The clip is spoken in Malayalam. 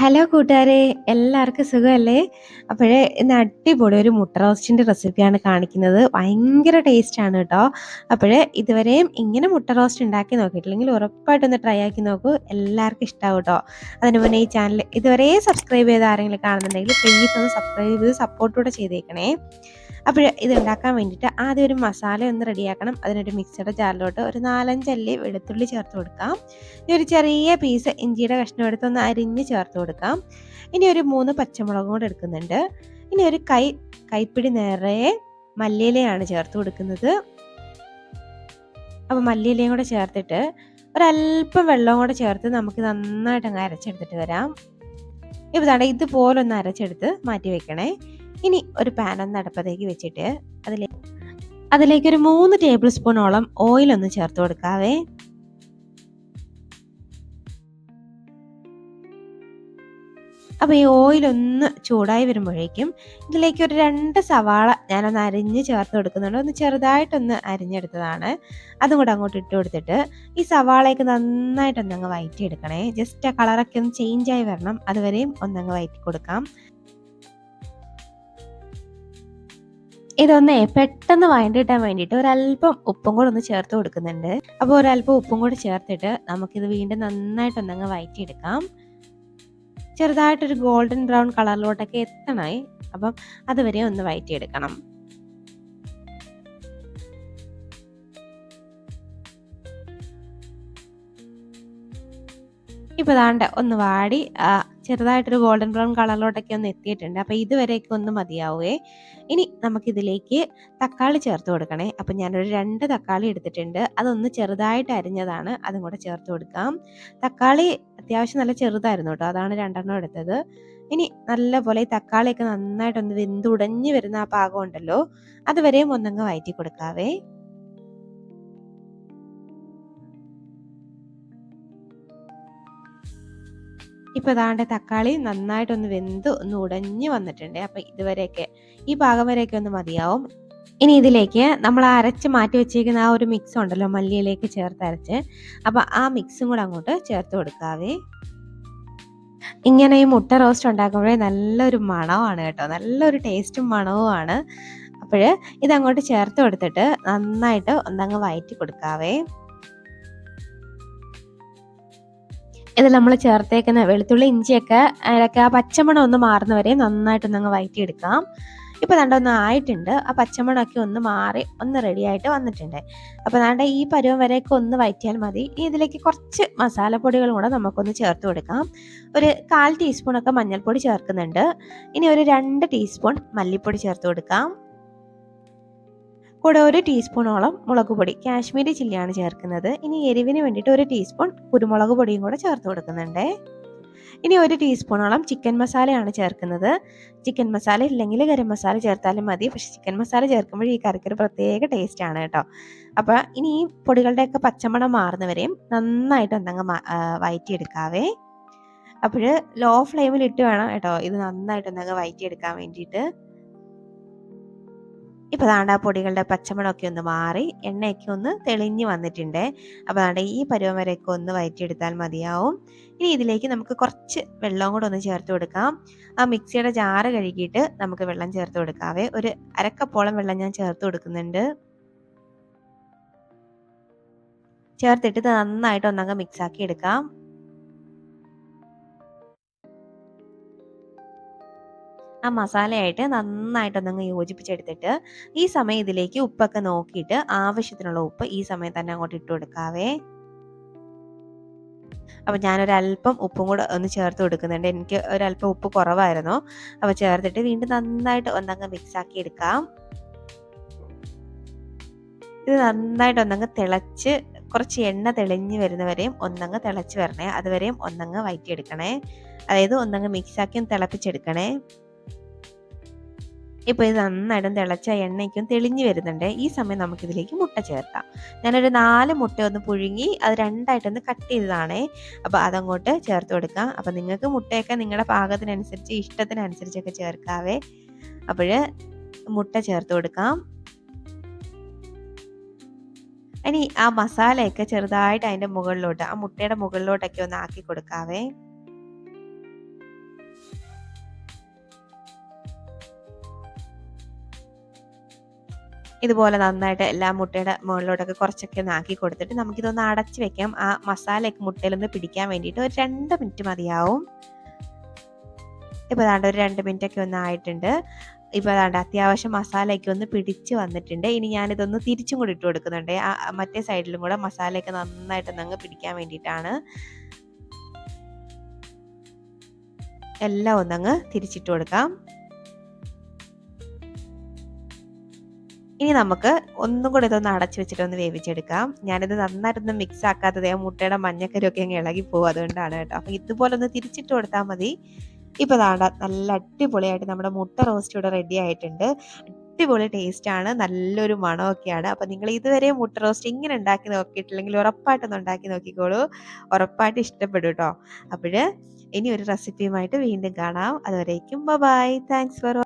ഹലോ കൂട്ടുകാരെ എല്ലാവർക്കും സുഖമല്ലേ? അപ്പോഴേ ഇന്ന് അടിപൊളി ഒരു മുട്ട റോസ്റ്റിന്റെ റെസിപ്പിയാണ് കാണിക്കുന്നത്. ഭയങ്കര ടേസ്റ്റ് ആണ് കേട്ടോ. അപ്പോഴേ ഇതുവരെയും ഇങ്ങനെ മുട്ട റോസ്റ്റ് ഉണ്ടാക്കി നോക്കിയിട്ടില്ലെങ്കിൽ ഉറപ്പായിട്ടൊന്ന് ട്രൈ ആക്കി നോക്കൂ. എല്ലാവർക്കും ഇഷ്ടമാവും കേട്ടോ. അതിന് മുന്നേ ഈ ചാനൽ ഇതുവരെ സബ്സ്ക്രൈബ് ചെയ്ത് ആരെങ്കിലും കാണുന്നുണ്ടെങ്കിൽ പ്ലീസ് ഒന്ന് സബ്സ്ക്രൈബ് ചെയ്ത് സപ്പോർട്ടൂടെ ചെയ്തേക്കണേ. അപ്പോൾ ഇത് ഉണ്ടാക്കാൻ വേണ്ടിയിട്ട് ആദ്യം ഒരു മസാല ഒന്ന് റെഡിയാക്കണം. അതിനൊരു മിക്സഡ് ജാറിലോട്ട് ഒരു നാലഞ്ചല്ലി വെളുത്തുള്ളി ചേർത്ത് കൊടുക്കാം. ഇനി ഒരു ചെറിയ പീസ് ഇഞ്ചിയുടെ കഷ്ണം എടുത്ത് ഒന്ന് അരിഞ്ഞ് ചേർത്ത് കൊടുക്കാം. ഇനി ഒരു മൂന്ന് പച്ചമുളകും കൂടെ എടുക്കുന്നുണ്ട്. ഇനി ഒരു കൈ കൈപ്പിടി നിറയെ മല്ലിയിലയാണ് ചേർത്ത് കൊടുക്കുന്നത്. അപ്പോൾ മല്ലിയിലയും കൂടെ ചേർത്തിട്ട് ഒരല്പം വെള്ളവും കൂടെ ചേർത്ത് നമുക്ക് നന്നായിട്ട് അങ്ങ് അരച്ചെടുത്തിട്ട് വരാം. ഇപ്പോൾ ഇതുപോലെ ഒന്ന് അരച്ചെടുത്ത് മാറ്റി വെക്കണേ. ഇനി ഒരു പാൻ ഒന്ന് അടുപ്പത്തേക്ക് വെച്ചിട്ട് അതിലേക്ക് അതിലേക്ക് ഒരു മൂന്ന് ടേബിൾ സ്പൂണോളം ഓയിൽ ഒന്ന് ചേർത്ത് കൊടുക്കാവേ. അപ്പോൾ ഈ ഓയിലൊന്ന് ചൂടായി വരുമ്പോഴേക്കും ഇതിലേക്ക് ഒരു രണ്ട് സവാള ഞാനൊന്ന് അരിഞ്ഞ് ചേർത്ത് കൊടുക്കുന്നുണ്ട്. ഒന്ന് ചെറുതായിട്ടൊന്ന് അരിഞ്ഞെടുത്തതാണ്. അതും കൂടെ അങ്ങോട്ട് ഇട്ട് കൊടുത്തിട്ട് ഈ സവാളയൊക്കെ നന്നായിട്ടൊന്നങ്ങ് വയറ്റി എടുക്കണേ ജസ്റ്റ് ആ കളറൊക്കെ ഒന്ന് ചേഞ്ച് ആയി വരണം. അതുവരെയും ഒന്നങ്ങ് വയറ്റി കൊടുക്കാം. ഇതൊന്ന് പെട്ടെന്ന് വഴണ്ടിട്ടാൻ വേണ്ടിയിട്ട് ഒരല്പം ഉപ്പും കൂടെ ഒന്ന് ചേർത്ത് കൊടുക്കുന്നുണ്ട്. അപ്പോൾ ഒരല്പം ഉപ്പും കൂടെ ചേർത്തിട്ട് നമുക്കിത് വീണ്ടും നന്നായിട്ട് നന്നായിട്ടൊന്നങ്ങ് വയറ്റിയെടുക്കാം ചെറുതായിട്ടൊരു ഗോൾഡൻ ബ്രൗൺ കളറിലോട്ടൊക്കെ എത്തണേ. അപ്പം അതുവരെ ഒന്ന് വയറ്റിയെടുക്കണം ഇപ്പോൾ ദാണ്ട് ഒന്ന് വാടി ചെറുതായിട്ടൊരു ഗോൾഡൻ ബ്രൗൺ കളറിലോട്ടൊക്കെ ഒന്ന് എത്തിയിട്ടുണ്ട്. അപ്പോൾ ഇതുവരെയൊക്കെ ഒന്ന് മതിയാവുകയെ ഇനി നമുക്കിതിലേക്ക് തക്കാളി ചേർത്ത് കൊടുക്കണേ. അപ്പം ഞാനൊരു രണ്ട് തക്കാളി എടുത്തിട്ടുണ്ട്. അതൊന്ന് ചെറുതായിട്ട് അരിഞ്ഞതാണ്. അതും കൂടെ ചേർത്ത് കൊടുക്കാം. തക്കാളി അത്യാവശ്യം നല്ല ചെറുതായിരുന്നു കേട്ടോ. അതാണ് രണ്ടെണ്ണം എടുത്തത്. ഇനി നല്ലപോലെ ഈ തക്കാളിയൊക്കെ നന്നായിട്ടൊന്ന് വെന്തുടഞ്ഞ് വരുന്ന ആ പാകം ഉണ്ടല്ലോ. അതുവരെയും ഒന്നങ്ങ് വയറ്റി കൊടുക്കാവേ ഇപ്പൊ അതാണ്ട് തക്കാളി നന്നായിട്ടൊന്ന് വെന്ത് ഒന്ന് ഉടഞ്ഞു വന്നിട്ടുണ്ട്. അപ്പൊ ഇതുവരെയൊക്കെ ഈ ഭാഗം വരെയൊക്കെ ഒന്ന് മതിയാവും. ഇനി ഇതിലേക്ക് നമ്മൾ അരച്ച് മാറ്റി വെച്ചിരിക്കുന്ന ആ ഒരു മിക്സ് ഉണ്ടല്ലോ മല്ലിയിലേക്ക് ചേർത്ത് അരച്ച്. അപ്പൊ ആ മിക്സും കൂടെ അങ്ങോട്ട് ചേർത്ത് കൊടുക്കാവേ. ഇങ്ങനെ ഈ മുട്ട റോസ്റ്റ് ഉണ്ടാക്കുമ്പോഴേ നല്ലൊരു മണമാണ് കേട്ടോ. നല്ലൊരു ടേസ്റ്റും മണവുമാണ്. അപ്പോൾ ഇതങ്ങോട്ട് ചേർത്ത് കൊടുത്തിട്ട് നന്നായിട്ട് ഒന്നങ്ങ് വയറ്റി കൊടുക്കാവേ. ഇത് നമ്മൾ ചേർത്തേക്കുന്ന വെളുത്തുള്ളി ഇഞ്ചിയൊക്കെ അതിലൊക്കെ ആ പച്ചമണം ഒന്ന് മാറുന്നവരെ നന്നായിട്ടൊന്നങ്ങ് വയറ്റിയെടുക്കാം. ഇപ്പോൾ ദാണ്ട ഒന്ന് ആയിട്ടുണ്ട്. ആ പച്ചമണമൊക്കെ ഒന്ന് മാറി ഒന്ന് റെഡി ആയിട്ട് വന്നിട്ടുണ്ട്. അപ്പോൾ ദാണ്ട ഈ പരുവം വരെയൊക്കെ ഒന്ന് വയറ്റിയാൽ മതി. ഇനി ഇതിലേക്ക് കുറച്ച് മസാലപ്പൊടികളും കൂടെ നമുക്കൊന്ന് ചേർത്ത് കൊടുക്കാം. ഒരു കാൽ ടീസ്പൂണൊക്കെ മഞ്ഞൾപ്പൊടി ചേർക്കുന്നുണ്ട്. ഇനി ഒരു രണ്ട് ടീസ്പൂൺ മല്ലിപ്പൊടി ചേർത്ത് കൊടുക്കാം. കൂടെ ഒരു ടീസ്പൂണോളം മുളക് പൊടി കാശ്മീരി ചില്ലിയാണ് ചേർക്കുന്നത്. ഇനി എരിവിന് വേണ്ടിയിട്ട് ഒരു ടീസ്പൂൺ കുരുമുളക് പൊടിയും കൂടെ ചേർത്ത് കൊടുക്കുന്നുണ്ട്. ഇനി ഒരു ടീസ്പൂണോളം ചിക്കൻ മസാലയാണ് ചേർക്കുന്നത്. ചിക്കൻ മസാല ഇല്ലെങ്കിൽ ഗരം മസാല ചേർത്താലും മതി. പക്ഷെ ചിക്കൻ മസാല ചേർക്കുമ്പോൾ ഈ കറിക്ക് ഒരു പ്രത്യേക ടേസ്റ്റ് ആണ് കേട്ടോ. അപ്പോൾ ഇനി ഈ പൊടികളുടെയൊക്കെ പച്ചമണം മാറുന്നവരെയും നന്നായിട്ട് ഒന്നങ്ങ് വയറ്റിയെടുക്കാവേ. അപ്പോൾ ലോ ഫ്ലെയിമിൽ ഇട്ട് വേണം കേട്ടോ. ഇത് നന്നായിട്ട് ഒന്നങ്ങ് വയറ്റിയെടുക്കാൻ വേണ്ടിയിട്ട്. ഇപ്പോൾ ദാണ്ട ആ പൊടികളുടെ ഒന്ന് മാറി എണ്ണയൊക്കെ ഒന്ന് തെളിഞ്ഞ് വന്നിട്ടുണ്ട്. അപ്പോൾ ദാണ്ട ഈ പരുവം വരെയൊക്കെ ഒന്ന് വയറ്റിയെടുത്താൽ മതിയാവും. ഇനി ഇതിലേക്ക് നമുക്ക് കുറച്ച് വെള്ളവും കൂടെ ഒന്ന് ചേർത്ത് കൊടുക്കാം. ആ മിക്സിയുടെ ജാറ് കഴുകിയിട്ട് നമുക്ക് വെള്ളം ചേർത്ത് കൊടുക്കാവേ ഒരു അരക്കപ്പോളം വെള്ളം ഞാൻ ചേർത്ത് കൊടുക്കുന്നുണ്ട്. ചേർത്തിട്ട് നന്നായിട്ട് ഒന്നങ്ങ് മിക്സാക്കി എടുക്കാം. ആ മസാലയായിട്ട് നന്നായിട്ടൊന്നങ്ങ് യോജിപ്പിച്ചെടുത്തിട്ട് ഈ സമയം ഇതിലേക്ക് ഉപ്പൊക്കെ നോക്കിയിട്ട് ആവശ്യത്തിനുള്ള ഉപ്പ് ഈ സമയം തന്നെ അങ്ങോട്ട് ഇട്ട് കൊടുക്കാവേ. അപ്പം ഞാനൊരല്പം ഉപ്പും കൂടെ ഒന്ന് ചേർത്ത് കൊടുക്കുന്നുണ്ട്. എനിക്ക് ഒരല്പം ഉപ്പ് കുറവായിരുന്നു. അപ്പോൾ ചേർത്തിട്ട് വീണ്ടും നന്നായിട്ട് ഒന്നങ്ങ് മിക്സാക്കി എടുക്കാം. ഇത് നന്നായിട്ട് ഒന്നങ്ങ് തിളച്ച് കുറച്ച് എണ്ണ തെളിഞ്ഞ് വരുന്നവരെയും ഒന്നങ്ങ് തിളച്ച് വരണേ. അതുവരെയും ഒന്നങ്ങ് വയറ്റിയെടുക്കണേ. അതായത് ഒന്നങ്ങ് മിക്സാക്കി തിളപ്പിച്ചെടുക്കണേ. ഇപ്പോൾ ഇത് നന്നായിട്ടും തിളച്ച എണ്ണയ്ക്കും തെളിഞ്ഞു വരുന്നുണ്ട്. ഈ സമയം നമുക്കിതിലേക്ക് മുട്ട ചേർക്കാം. ഞാനൊരു നാല് മുട്ട ഒന്ന് പുഴുങ്ങി അത് രണ്ടായിട്ടൊന്ന് കട്ട് ചെയ്തതാണേ. അപ്പോൾ അതങ്ങോട്ട് ചേർത്ത് കൊടുക്കാം. അപ്പോൾ നിങ്ങൾക്ക് മുട്ടയൊക്കെ നിങ്ങളുടെ പാകത്തിനനുസരിച്ച് ഇഷ്ടത്തിനനുസരിച്ചൊക്കെ ചേർക്കാവേ. അപ്പോൾ മുട്ട ചേർത്ത് കൊടുക്കാം. ഇനി ആ മസാലയൊക്കെ ചെറുതായിട്ട് അതിന്റെ മുകളിലോട്ട് ആ മുട്ടയുടെ മുകളിലോട്ടൊക്കെ ഒന്ന് ആക്കി കൊടുക്കാവേ. ഇതുപോലെ നന്നായിട്ട് എല്ലാ മുട്ടയുടെ മുകളിലോട്ടൊക്കെ കുറച്ചൊക്കെ ഒന്ന് ആക്കി കൊടുത്തിട്ട് നമുക്കിതൊന്ന് അടച്ച് വെക്കാം. ആ മസാലയൊക്കെ മുട്ടയിലൊന്ന് പിടിക്കാൻ വേണ്ടിയിട്ട് ഒരു രണ്ട് മിനിറ്റ് മതിയാവും. ഇപ്പോൾ അതാണ്ട് ഒരു രണ്ട് മിനിറ്റൊക്കെ ഒന്ന് ആയിട്ടുണ്ട്. ഇപ്പോൾ അതാണ്ട് അത്യാവശ്യം മസാലയൊക്കെ ഒന്ന് പിടിച്ച് വന്നിട്ടുണ്ട്. ഇനി ഞാനിതൊന്ന് തിരിച്ചും കൂടി ഇട്ട് കൊടുക്കുന്നുണ്ട്. ആ മറ്റേ സൈഡിലും കൂടെ മസാലയൊക്കെ നന്നായിട്ട് അങ്ങ് പിടിക്കാൻ വേണ്ടിയിട്ടാണ്. എല്ലാം ഒന്നങ്ങ് തിരിച്ചിട്ട് കൊടുക്കാം. ഇനി നമുക്ക് ഒന്നും കൂടെ ഇതൊന്ന് അടച്ചു വെച്ചിട്ട് ഒന്ന് വേവിച്ചെടുക്കാം. ഞാനിത് നന്നായിട്ടൊന്ന് മിക്സ് ആക്കാത്തത് ആ മുട്ടയുടെ മഞ്ഞക്കരൊക്കെ അങ്ങ് ഇളകി പോകും അതുകൊണ്ടാണ് കേട്ടോ. അപ്പം ഇതുപോലെ ഒന്ന് തിരിച്ചിട്ട് കൊടുത്താൽ മതി. ഇപ്പോൾ താണ്ട നല്ല അടിപൊളിയായിട്ട് നമ്മുടെ മുട്ട റോസ്റ്റ് ഇവിടെ റെഡി ആയിട്ടുണ്ട്. അടിപൊളി ടേസ്റ്റ് ആണ്. നല്ലൊരു മണമൊക്കെയാണ്. അപ്പം നിങ്ങൾ ഇതുവരെ മുട്ട റോസ്റ്റ് ഇങ്ങനെ ഉണ്ടാക്കി നോക്കിയിട്ടില്ലെങ്കിൽ ഉറപ്പായിട്ടൊന്ന് ഉണ്ടാക്കി നോക്കിക്കോളൂ. ഉറപ്പായിട്ട് ഇഷ്ടപ്പെടും കേട്ടോ. അപ്പോൾ ഇനി ഒരു റെസിപ്പിയുമായിട്ട് വീണ്ടും കാണാം. അതുവരേക്കും ബൈ താങ്ക്സ് ഫോർ